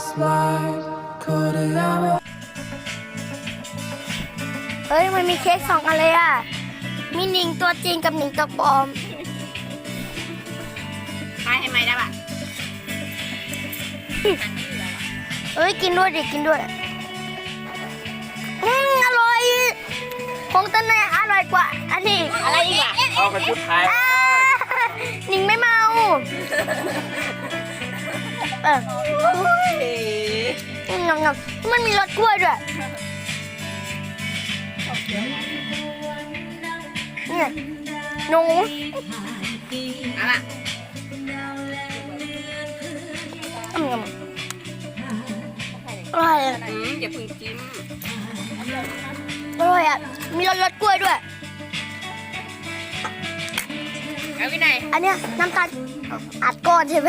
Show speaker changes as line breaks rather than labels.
last light could allow
เฮ้ย มันมีเค้กสองอันเลยอะ มีหนิงตัวจริงกับหนิงตัวปลอม
ทายให้ไหมได้ปะ
เอ้ย กินด้วยดิกินด้วย อืม อร่อยของต้นแน่อร่อยกว่า อันนี้
อะไรอีกล่ะ
เอาไปพูดท้าย
อ่าหนิงไม่เมาเอองับงับมันมีรสกล้วยด้วยเนี่ยหนู
เอาล่ะ
อืมอร่อยอะ
อืมอย่าเพึ่งจิ้ม
อร่อยอะ มีรสรสกล้วยด้วย
เอาวินัย
อันเนี้ยน้ำตาลอัดก้อนใช่ไหม